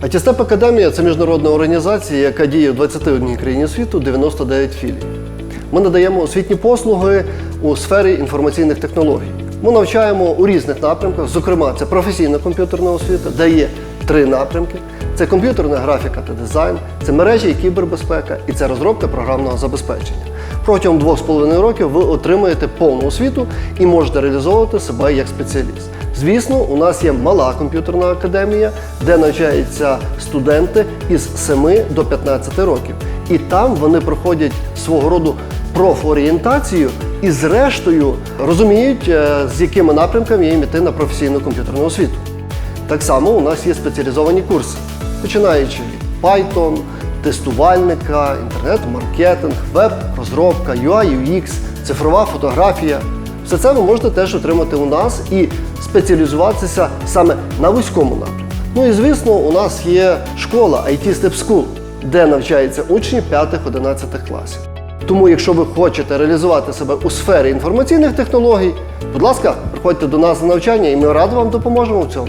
Атістеп Академія це міжнародна організація, яка діє в 21 країні світу, 99 філій. Ми надаємо освітні послуги у сфері інформаційних технологій. Ми навчаємо у різних напрямках, зокрема, це професійна комп'ютерна освіта, де є три напрямки: це комп'ютерна графіка та дизайн, це мережі і кібербезпека, і це розробка програмного забезпечення. Протягом двох з половиною років ви отримаєте повну освіту і можете реалізовувати себе як спеціаліст. Звісно, у нас є мала комп'ютерна академія, де навчаються студенти із 7 до 15 років. І там вони проходять свого роду профорієнтацію і, зрештою, розуміють, е, з якими напрямками їм іти на професійну комп'ютерну освіту. Так само у нас є спеціалізовані курси, починаючи від Python, тестувальника, інтернет-маркетинг, веб-розробка, UI, UX, цифрова фотографія. Все це ви можете теж отримати у нас і спеціалізуватися саме на вузькому напрямку. Ну і звісно, у нас є школа IT Step School, де навчаються учні 5-11 класів. Тому, якщо ви хочете реалізувати себе у сфері інформаційних технологій, будь ласка, приходьте до нас на навчання, і ми радо вам допоможемо в цьому.